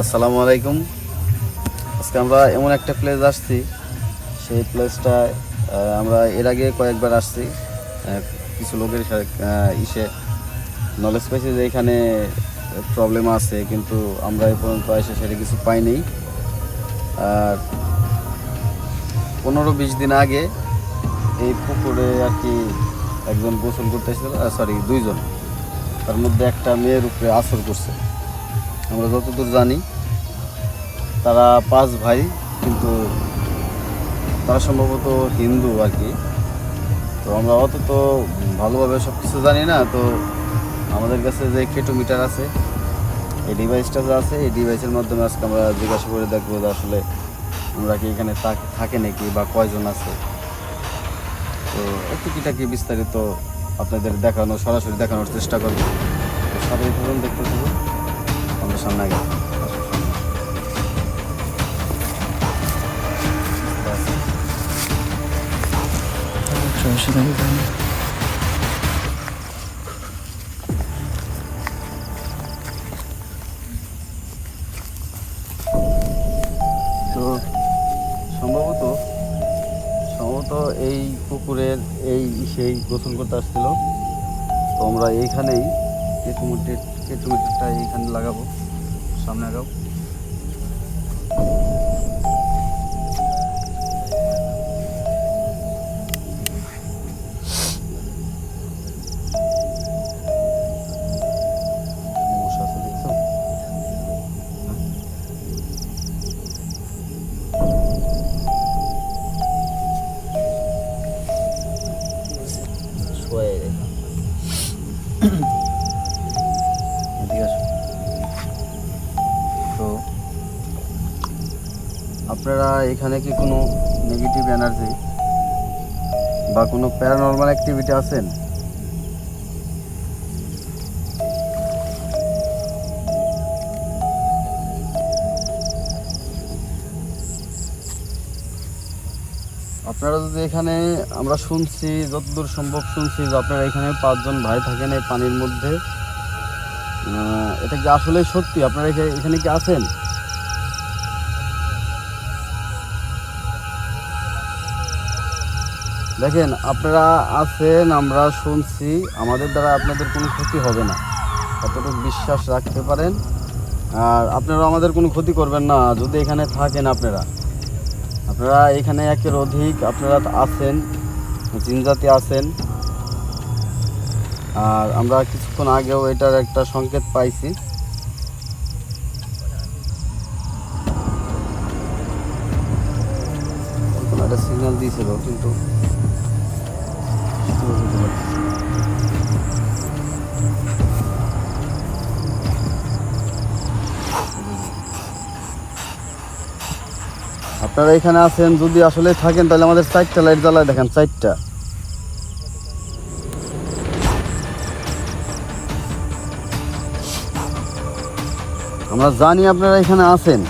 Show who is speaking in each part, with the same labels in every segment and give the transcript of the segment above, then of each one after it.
Speaker 1: আসসালামু আলাইকুম। আজকে আমরা এমন একটা প্লেস আসছি। সেই প্লেসটায় আমরা এর আগে কয়েকবার আসছি। কিছু লোকের ইসে নলেজ পেয়েছি যে এখানে প্রবলেম আছে, কিন্তু আমরা এ পর্যন্ত এসে সেটা কিছু পাইনি। আর পনেরো বিশ দিন আগে এই পুকুরে আর কি একজন গোসল করতে এসেছিল সরি দুইজন। তার মধ্যে একটা মেয়ের উপরে আসর করছে। আমরা যতদূর জানি, তারা পাঁচ ভাই, কিন্তু তারা সম্ভবত হিন্দু আর কি। তো আমরা অত তো ভালোভাবে সব কিছু জানি না। তো আমাদের কাছে যে কেটোমিটার আছে, এই ডিভাইসটা যে আছে, এই ডিভাইসের মাধ্যমে আজকে আমরা জিজ্ঞাসা করে দেখব যে আসলে আমরা কি এখানে থাক- থাকে নাকি বা কয়জন আছে। তো একটু কিটাকি বিস্তারিত আপনাদের দেখানো, সরাসরি দেখানোর চেষ্টা করব সবাই ধরুন, দেখতে থাকুন। আমাদের সামনে আগে তো এই পুকুরের এই সেই গোসল করতে আসছিল। তো আমরা এইখানেই কেটুমিটির কেটুমিটিরটা এইখানে লাগাবো, সামনে আগাও শোয়ে এদিকে তো আপনারা এখানে কি কোনো নেগেটিভ এনার্জি বা কোনো প্যারানর্মাল অ্যাক্টিভিটি আছেন? আপনারা যদি এখানে আমরা শুনছি, যতদূর সম্ভব শুনছি যে আপনারা এখানে পাঁচজন ভাই থাকেন এই পানির মধ্যে এটা কি আসলে সত্যি? আপনারা এখা- এখানে কি আছেন? দেখেন, আপনারা আছেন, আমরা শুনছি, আমাদের দ্বারা আপনাদের কোনো ক্ষতি হবে না। এতটুকু বিশ্বাস রাখতে পারেন। আর আপনারা আমাদের কোনো ক্ষতি করবেন না, যদি এখানে থাকেন আপনারা। আপনারা এখানে একের অধিক আপনারা আছেন, জিনজাতি আছেন। আর আমরা কিছুক্ষণ আগেও এটার একটা সংকেত পাইছি। একটা সিগন্যাল দিয়েছিল, কিন্তু আপনারা এখানে আছেন, যদি আসলে থাকেন, তাহলে আমাদের চারটা লাইট জ্বালায় দেখেন, চারটা। আমরা জানি আপনারা এখানে আছেন।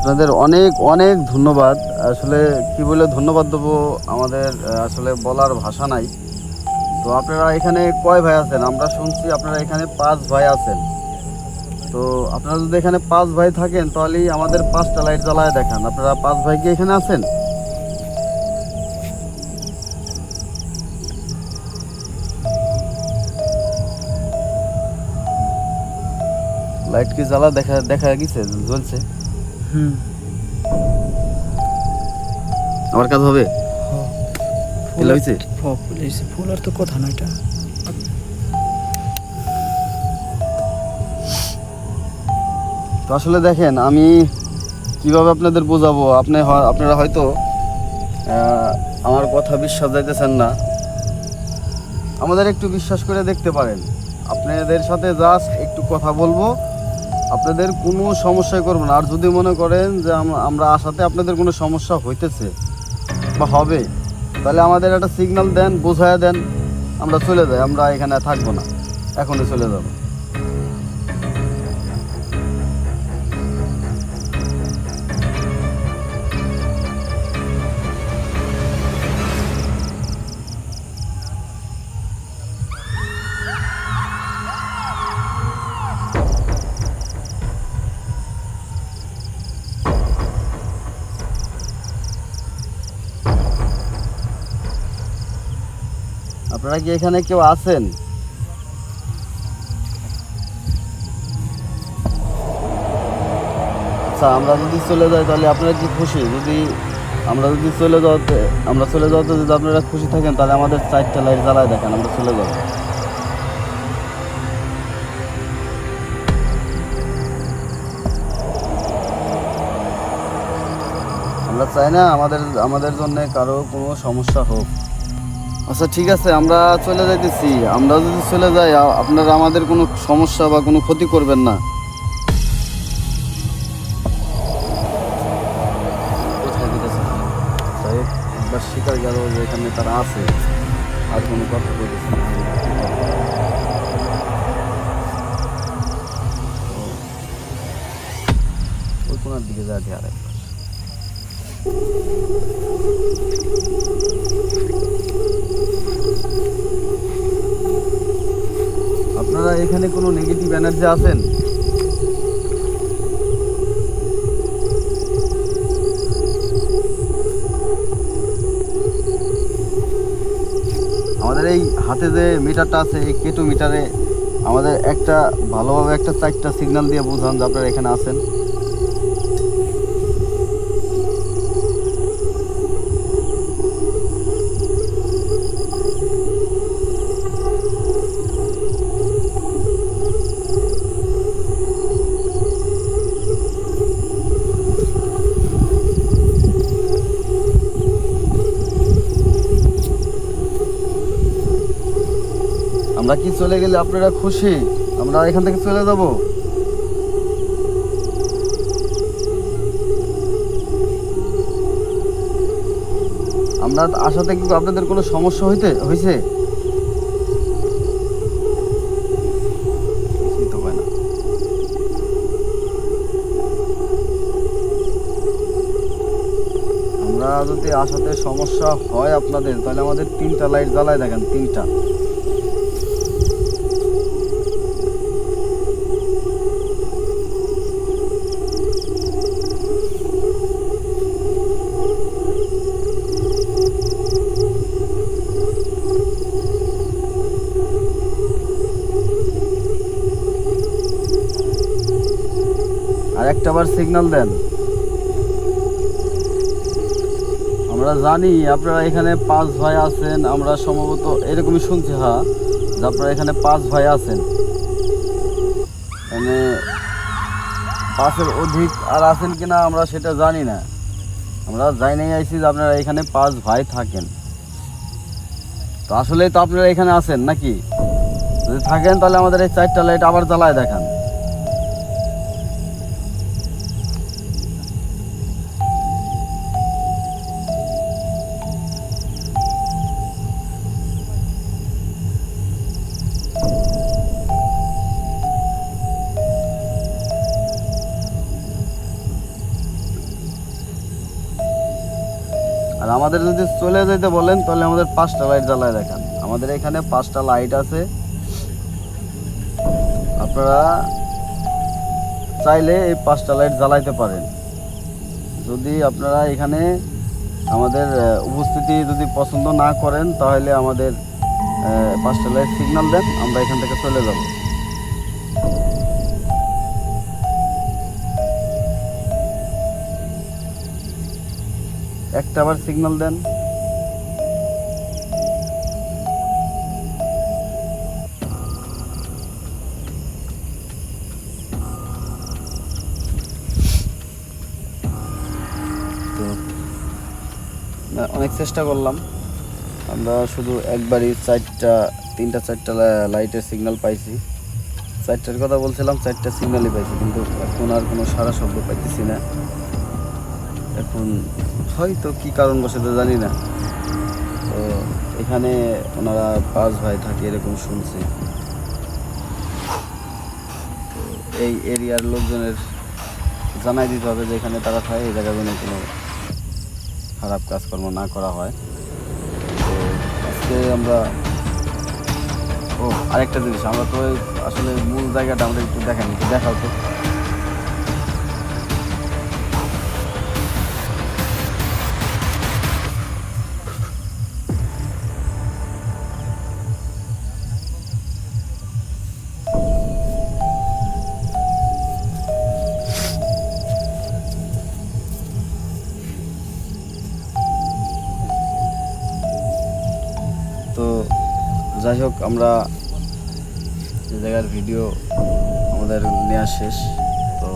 Speaker 1: আপনাদের অনেক অনেক ধন্যবাদ। আসলে কি বলে ধন্যবাদ দেবো আমাদের, আসলে বলার ভাষা নাই। তো আপনারা এখানে কয় ভাই আছেন? আমরা শুনছি আপনারা এখানে পাঁচ ভাই আছেন। তো আপনারা যদি এখানে পাঁচ ভাই থাকেন, তাহলেই আমাদের পাঁচটা লাইট জ্বালায় দেখান। আপনারা পাঁচ ভাই কি এখানে আছেন? লাইট কি জ্বালা দেখা দেখা গেছে, জ্বলছে?
Speaker 2: হুম।
Speaker 1: আমার কাজ হবে?
Speaker 2: ফুল
Speaker 1: হয়েছে
Speaker 2: ফুল আর তো কথা না এটা।
Speaker 1: তো আসলে দেখেন আমি কীভাবে আপনাদের বোঝাবো? আপনি আপনারা হয়তো আহ, আমার কথা বিশ্বাস যাইতেছেন না। আমাদের একটু বিশ্বাস করে দেখতে পারেন। আপনাদের সাথে জাস্ট একটু কথা বলব। আপনাদের কোনো সমস্যায় করব না। আর যদি মনে করেন যে আমরা আসাতে আপনাদের কোনো সমস্যা হইতেছে বা হবে, তাহলে আমাদের একটা সিগন্যাল দেন, বোঝায় দেন, আমরা চলে যাই, আমরা এখানে থাকব না। এখনই চলে যাব। আপনারা কি এখানে কেউ আছেন? আচ্ছা আমরা যদি চলে যাই তাহলে আপনারা কি খুশি? যদি আমরা যদি চলে যাওয়াতে, আমরা চলে যাওয়াতে যদি আপনারা খুশি থাকেন, তাহলে আমাদের চারটা লাইট জ্বালায় দেখেন, আমরা চলে যাব। আমরা চাই না আমাদের আমাদের জন্য কারও কোনো সমস্যা হোক। আচ্ছা ঠিক আছে, আমরা চলে যাইতেছি। আমরা যদি চলে যাই আপনারা আমাদের কোনো সমস্যা বা কোনো ক্ষতি করবেন না। একবার স্বীকার গেল যে এখানে তারা আছে। আর কোনো কথা বলতেছে ওই কোনার দিকে যা দিয়ে আরেকবার। আপনারা এখানে কোনো নেগেটিভ এনার্জি আছেন? আমাদের এই হাতে যে মিটারটা আছে, এই কেটু মিটারে আমাদের একটা ভালোভাবে একটা চারটা সিগন্যাল দিয়ে বুঝান যে আপনারা এখানে আছেন। আমরা কি চলে গেলে আপনারা খুশি? আমরা এখান থেকে চলে যাব। আমরা আসাতে কি আপনাদের কোনো সমস্যা হইতে হয়েছে হয় যদি আসাতে সমস্যা হয় আপনাদের, তাহলে আমাদের তিনটা লাইট জ্বালায় দেখেন, তিনটা। আর একটা বার সিগন্যাল দেন। আমরা জানি আপনারা এখানে পাঁচ ভাই আছেন, আমরা সম্ভবত এরকমই শুনছি হ্যাঁ যে আপনারা এখানে পাঁচ ভাই আছেন। মানে পাঁচের অধিক আর আছেন কিনা আমরা সেটা জানি না। আমরা যাই নাই যে আপনারা এখানে পাঁচ ভাই থাকেন। তো আসলে তো আপনারা এখানে আছেন নাকি? যদি থাকেন তাহলে আমাদের এই চারটা লাইট আবার জ্বালায় দেখান। আর আমাদের যদি চলে যেতে বলেন, তাহলে আমাদের পাঁচটা লাইট জ্বালায় দেখান। আমাদের এখানে পাঁচটা লাইট আছে। আপনারা চাইলে এই পাঁচটা লাইট জ্বালাইতে পারেন। যদি আপনারা এখানে আমাদের উপস্থিতি যদি পছন্দ না করেন, তাহলে আমাদের পাঁচটা লাইট সিগন্যাল দেন, আমরা এখান থেকে চলে যাব। একটা আবার সিগন্যাল দেন। অনেক চেষ্টা করলাম। আমরা শুধু একবারই চারটা, তিনটা, চারটা লাইটের সিগন্যাল পাইছি। চারটার কথা বলছিলাম, চারটা সিগন্যালই পাইছি, কিন্তু এখন আর কোনো সারা শব্দ পাইতেছি না। এখন হয়তো কি কারণ বসে তো জানি না। তো এখানে ওনারা পাঁচ ভাই থাকে এরকম শুনছি। এই এরিয়ার লোকজনের জানাই দিতে হবে যে এখানে তারা থাকে, এই জায়গায় যেন কোনো খারাপ কাজকর্ম না করা হয়। তো আজকে আমরা ও, আরেকটা জিনিস, আমরা তো আসলে মূল জায়গাটা আমরা একটু একটু দেখাও তো। যাই হোক, আমরা যে জায়গার ভিডিও আমাদের নেওয়া শেষ। তো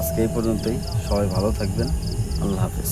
Speaker 1: আজকে এই পর্যন্তই। সবাই ভালো থাকবেন। আল্লাহ হাফেজ।